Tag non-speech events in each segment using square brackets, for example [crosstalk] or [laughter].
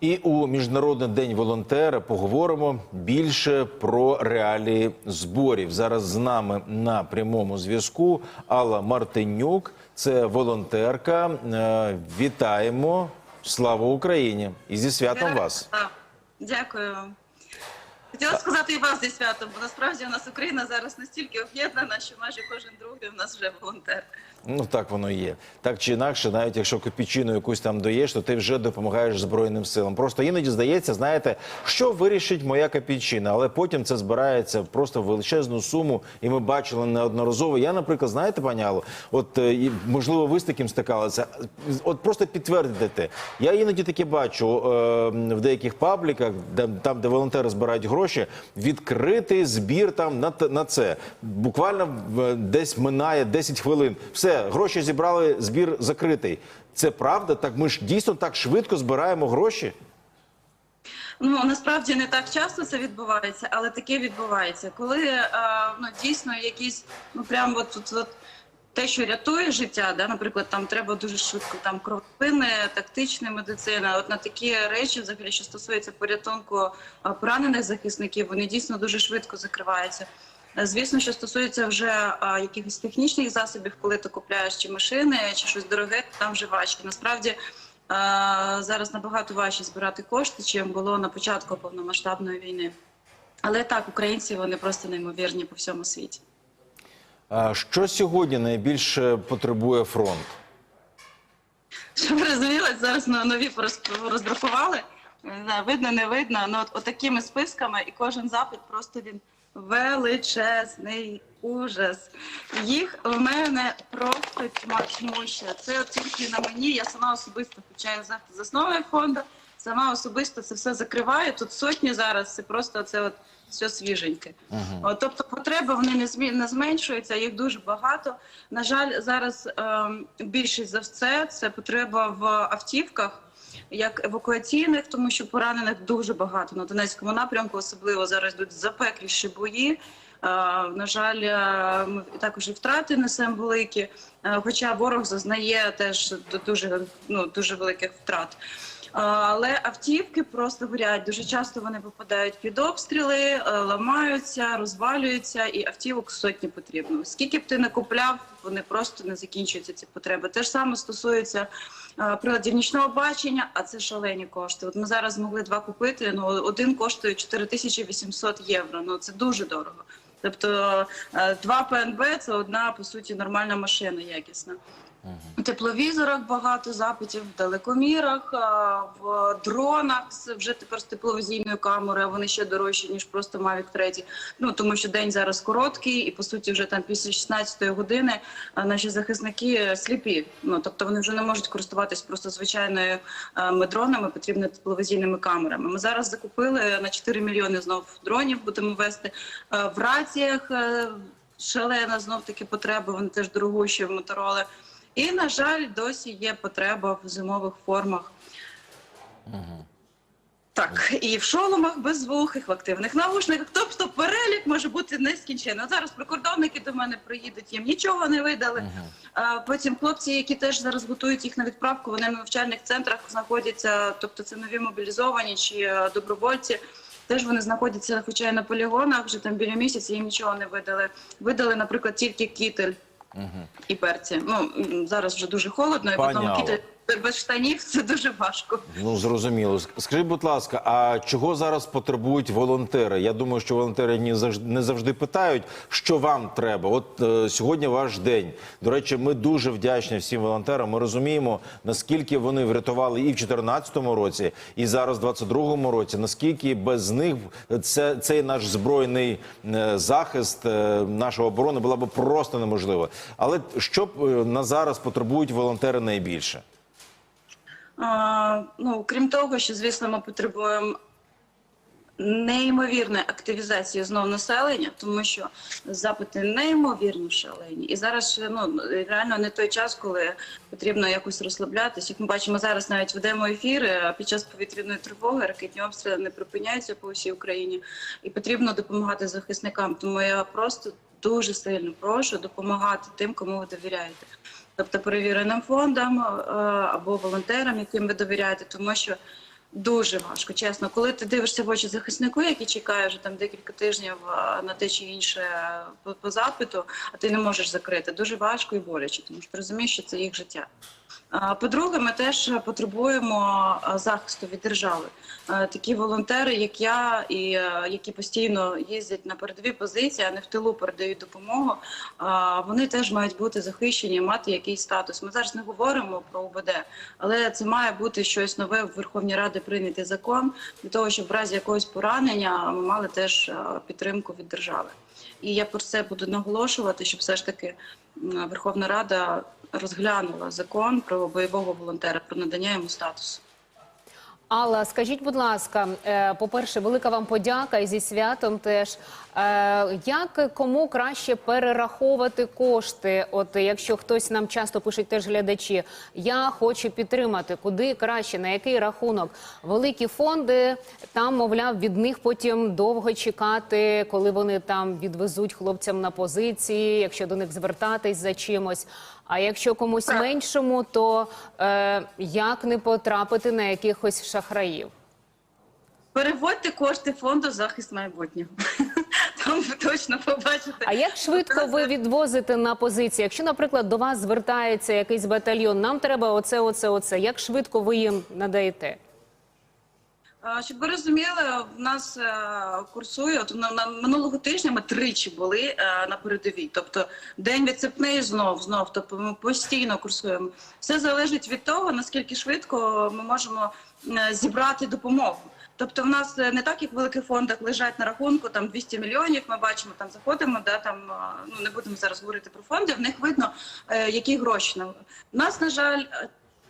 І у міжнародний день волонтера поговоримо більше про реалії зборів. Зараз з нами на прямому зв'язку Алла Мартинюк, це волонтерка. Е, Вітаємо! Слава Україні! І зі святом вас! Дякую вам. Хотіла сказати і вас зі святом, бо насправді у нас Україна зараз настільки об'єднана, що майже кожен другий у нас вже волонтер. Ну так воно і є. Так чи інакше, навіть якщо копійчину якусь там доєш, то ти вже допомагаєш Збройним силам. Просто іноді здається, знаєте, що вирішить моя копійчина, але потім це збирається просто в величезну суму, і ми бачили неодноразово. Я, наприклад, знаєте, пані Алло, от е, можливо, ви з таким стикалися. От просто підтвердите. Я іноді таке бачу е, в деяких пабліках, там, де волонтери збирають гроші, відкритий збір там на, на це. Буквально десь минає 10 хвилин. Все, гроші зібрали, збір закритий. Це правда? Так ми ж дійсно так швидко збираємо гроші. Ну насправді не так часто це відбувається, але таке відбувається. Коли е, ну дійсно якісь, ну прям от, от, от те, що рятує життя, да, наприклад, там треба дуже швидко там кровопини, тактична медицина. От на такі речі, взагалі, що стосується порятунку е, поранених захисників, вони дійсно дуже швидко закриваються. Е, Звісно, що стосується вже а, якихось технічних засобів, коли ти купляєш чи машини, чи щось дороге, там вже важче. Насправді а, зараз набагато важче збирати кошти, чим було на початку повномасштабної війни. Але так, українці вони просто неймовірні по всьому світі. Що сьогодні найбільше потребує фронт? Щоб ви зараз на нові роздрукували. Видно, не видно. Ну от, такими списками, і кожен запит просто він величезний ужас. Їх в мене просто тьма. Це тільки на мені. Я сама особисто включаю захист засновник фонду. Сама особисто це все закриваю. Тут сотні зараз. Це просто це от все свіженьке. От, тобто потреби вони не змі... не зменшуються, їх дуже багато. На жаль, зараз ем, більшість за все це потреба в автівках. Як евакуаційних, тому що поранених дуже багато на Донецькому напрямку, особливо зараз йдуть запекліші бої. Е, на жаль, е, ми також і втрати несемо великі, е, хоча ворог зазнає теж дуже, ну, дуже великих втрат. Але автівки просто горять. Дуже часто вони попадають під обстріли, е, ламаються, розвалюються, і автівок сотні потрібно. Скільки б ти не купляв, вони просто не закінчуються ці потреби. Те ж саме стосується е, приладів нічного бачення, а це шалені кошти. От ми зараз змогли два купити. Ну один коштує 4800 євро. Ну це дуже дорого. Тобто е, два ПНБ це одна по суті нормальна машина, якісна. В тепловізорах багато запитів, в далекомірах, в дронах вже тепер з тепловізійною камерою. Вони ще дорожчі ніж просто Mavic 3. Ну тому що день зараз короткий, і по суті, вже там після 16-ї години наші захисники сліпі. Ну тобто вони вже не можуть користуватись просто звичайною дронами, потрібно тепловізійними камерами. Ми зараз закупили на 4 мільйони знов дронів. Будемо вести в раціях. е, Шалена знов таки потреба. Вони теж дорогущі в мотороли. І, на жаль, досі є потреба в зимових формах. Так, і в шоломах беззвук, в активних навушниках. Тобто перелік може бути нескінченний. От Зараз прикордонники до мене приїдуть, їм нічого не видали. А потім хлопці, які теж зараз готують їх на відправку, вони в навчальних центрах знаходяться, тобто це нові мобілізовані чи е, добровольці. Теж вони знаходяться, хоча й на полігонах, вже там біля місяця їм нічого не видали. Видали, наприклад, тільки кітель і перці. Ну зараз вже дуже холодно, і потім кітель без штанів це дуже важко. Ну зрозуміло. Ск- Скажіть, будь ласка, а чого зараз потребують волонтери? Я думаю, що волонтери не завжди, не завжди питають, що вам треба. От е, сьогодні ваш день. До речі, ми дуже вдячні всім волонтерам. Ми розуміємо, наскільки вони врятували і в 2014 році, і зараз, в 2022 році. Наскільки без них це цей наш збройний е, захист е, нашої оборони була б просто неможлива. Але що е, на зараз потребують волонтери найбільше? Ну, крім того, що звісно, ми потребуємо неймовірної активізації знов населення, тому що запити неймовірно шалені. І зараз ну реально не той час, коли потрібно якось розслаблятися. Як ми бачимо, зараз навіть ведемо ефіри а під час повітряної тривоги, ракетні обстріли не припиняються по всій Україні, і потрібно допомагати захисникам. Тому я просто дуже сильно прошу допомагати тим, кому ви довіряєте. Тобто перевіреним фондам е, або волонтерам, яким ви довіряєте, тому що Дуже важко, чесно. Коли ти дивишся в очі захиснику, який чекає вже там декілька тижнів на те чи інше по, по запиту, а ти не можеш закрити, дуже важко і боляче, тому що ти розумієш, що це їх життя. По-друге, ми теж потребуємо захисту від держави. Такі волонтери, як я, і які постійно їздять на передові позиції, а не в тилу передають допомогу. Вони теж мають бути захищені, мати якийсь статус. Ми зараз не говоримо про УБД, але це має бути щось нове в Верховній Раді прийнятий закон для того, щоб в разі якогось поранення ми мали теж підтримку від держави. І я про це буду наголошувати, щоб все ж таки Верховна Рада розглянула закон про бойового волонтера, про надання йому статусу. Алла, скажіть, будь ласка, е, по-перше, велика вам подяка і зі святом теж. Е, Як кому краще перераховувати кошти? От якщо хтось нам часто пишуть теж глядачі, я хочу підтримати, куди краще, на який рахунок? Великі фонди там, мовляв, від них потім довго чекати, коли вони там відвезуть хлопцям на позиції, якщо до них звертатись за чимось. А якщо комусь меншому, то е, як не потрапити на якихось шахраїв? Переводьте кошти фонду захист майбутнього. [laughs] Там ви точно побачите. А як швидко ви відвозите на позиції? Якщо, наприклад, до вас звертається якийсь батальйон, нам треба оце, оце, оце. Як швидко ви їм надаєте? Щоб ви розуміли, в нас е, курсує от на, минулого тижня ми тричі були е, на передовій. Тобто день відцепний знов, знов. Тобто ми постійно курсуємо. Все залежить від того, наскільки швидко ми можемо е, зібрати допомогу. Тобто, в нас не так, як в великих фондах лежать на рахунку там 200 мільйонів. Ми бачимо, там заходимо, да там ну не будемо зараз говорити про фонди. В них видно, які гроші нам. У нас, на жаль.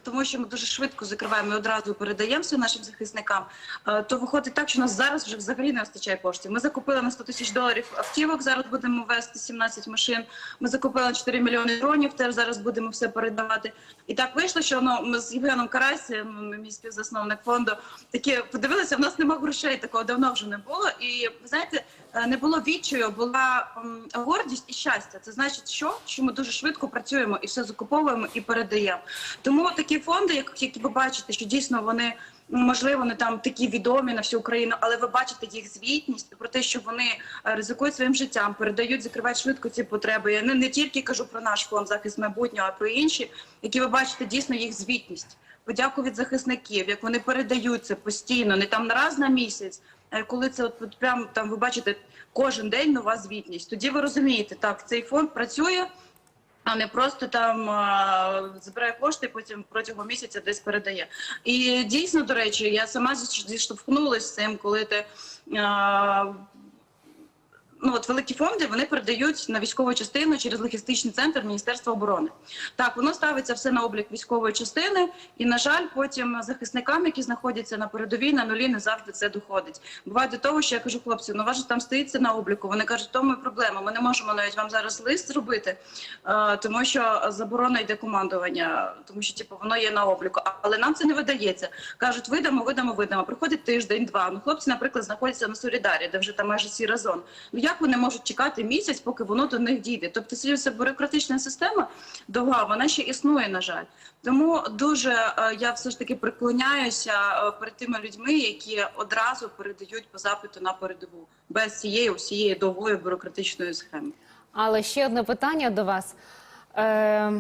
Тому що ми дуже швидко закриваємо і одразу передаємо все нашим захисникам. е, То виходить так, що нас зараз вже взагалі не вистачає коштів. Ми закупили на 100 тисяч доларів автівок. Зараз будемо вести 17 машин. Ми закупили на 4 мільйони дронів. Теж зараз будемо все передавати. І так вийшло, що ну, ми з Євгеном Карасем, мій співзасновник фонду, такі подивилися. В нас нема грошей. Такого давно вже не було. І ви знаєте, е, не було відчаю, була гордість і щастя. Це значить, що? що ми дуже швидко працюємо і все закуповуємо і передаємо. Тому такі фонди, як які ви бачите, що дійсно вони можливо не там такі відомі на всю Україну, але ви бачите їх звітність про те, що вони е, ризикують своїм життям, передають, закривають швидко ці потреби. Я не, не тільки кажу про наш фонд захист майбутнього, а про інші, які ви бачите дійсно їх звітність. Подяку від захисників, як вони передають це постійно, не там на раз на місяць. Коли це от, от прям там ви бачите кожен день нова звітність, тоді ви розумієте, так цей фонд працює, а не просто там а, збирає кошти, потім протягом місяця десь передає. І дійсно, до речі, я сама зіштовхнулася з цим, коли ти. А, Ну, от великі фонди вони передають на військову частину через логістичний центр Міністерства оборони. Так, воно ставиться все на облік військової частини, і на жаль, потім захисникам, які знаходяться на передовій, на нулі не завжди це доходить. Буває до того, що я кажу, хлопці, ну же там стоїть це на обліку. Вони кажуть, тому і проблема. Ми не можемо навіть вам зараз лист зробити, е, тому що заборона йде командування, тому що типу воно є на обліку. Але нам це не видається. кажуть, видамо, видамо, видамо. Приходить тиждень, два. Ну хлопці, наприклад, знаходяться на Солідарі, де вже там майже сіра зона. Ну як вони можуть чекати місяць, поки воно до них дійде? Тобто ця бюрократична система довга, вона ще існує, на жаль. Тому дуже е, я все ж таки приклоняюся е, перед тими людьми, які одразу передають по запиту на передову без цієї усієї довгої бюрократичної схеми. Але ще одне питання до вас. Е,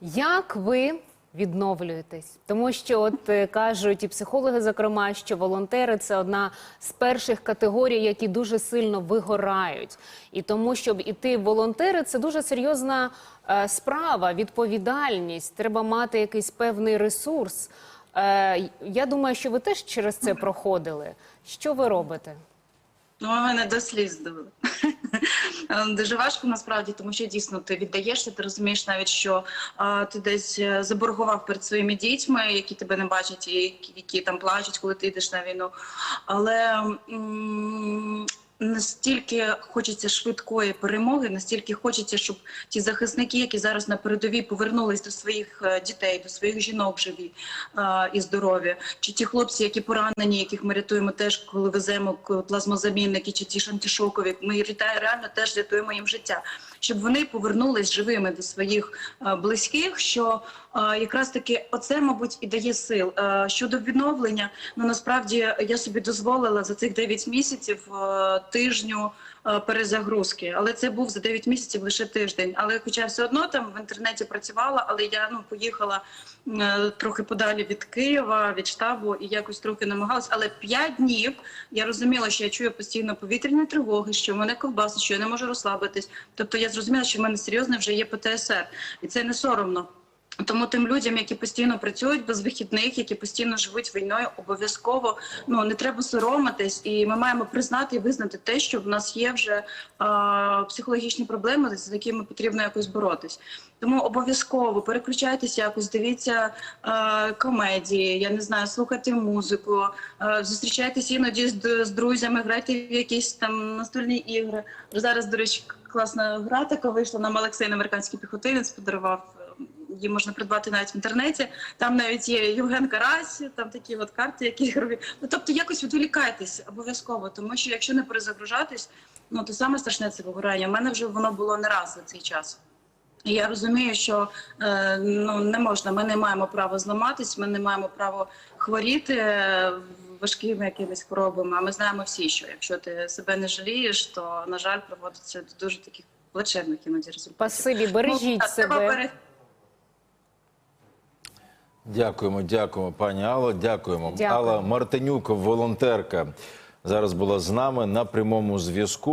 як ви відновлюєтесь? Тому що от е, кажуть і психологи, зокрема, що волонтери це одна з перших категорій, які дуже сильно вигорають. І тому, щоб іти волонтери, це дуже серйозна е, справа, відповідальність. Треба мати якийсь певний ресурс. Е, я думаю, що ви теж через це проходили. Що ви робите? Ну, ви мене до сліз довели. Дуже важко насправді, тому що дійсно ти віддаєшся, ти розумієш навіть, що а, ти десь е, заборгував перед своїми дітьми, які тебе не бачать, і які, які там плачуть, коли ти йдеш на війну. Але м, настільки хочеться швидкої перемоги, настільки хочеться, щоб ті захисники, які зараз на передовій повернулись до своїх е, дітей, до своїх жінок живі е, і здорові, чи ті хлопці, які поранені, яких ми рятуємо теж, коли веземо плазмозамінники, чи ті ж антишокові, ми реально теж рятуємо їм життя, щоб вони повернулись живими до своїх е, близьких. Що якраз таки оце, мабуть, і дає сил. Щодо відновлення, ну насправді я собі дозволила за цих 9 місяців е, тижню е, перезагрузки, але це був за 9 місяців лише тиждень. Але хоча все одно там в інтернеті працювала, але я ну поїхала е, трохи подалі від Києва, від штабу, і якось трохи намагалась. Але 5 днів я розуміла, що я чую постійно повітряні тривоги, що в мене ковбаси, що я не можу розслабитись. Тобто я зрозуміла, що в мене серйозно вже є ПТСР, і це не соромно. Тому тим людям, які постійно працюють без вихідних, які постійно живуть війною, обов'язково ну не треба соромитись, і ми маємо признати і визнати те, що в нас є вже е, психологічні проблеми, з якими потрібно якось боротись. Тому обов'язково переключайтеся якось, дивіться е, комедії, я не знаю, слухайте музику, е, зустрічайтеся іноді з, з друзями, грайте в якісь там настольні ігри. Зараз, до речі, класна гра така вийшла. Нам Олексій, американський піхотинець, подарував. Її можна придбати навіть в інтернеті. Там навіть є Євген Карась, там такі от карти, які ігрові. Ну тобто якось відволікайтесь обов'язково, тому що якщо не перезагружатись, ну то саме страшне це вигорання. У мене вже воно було не раз за цей час. І я розумію, що е, ну не можна. Ми не маємо права зламатись, ми не маємо права хворіти е, важкими якимись хворобами. А ми знаємо всі, що якщо ти себе не жалієш, то на жаль проводиться до дуже таких плачевних іноді результатів. Спасибі, бережіть треба себе. Дякуємо, дякуємо, пані Алло. Дякуємо. Дякую. Алла Мартинюк, волонтерка, зараз була з нами на прямому зв'язку.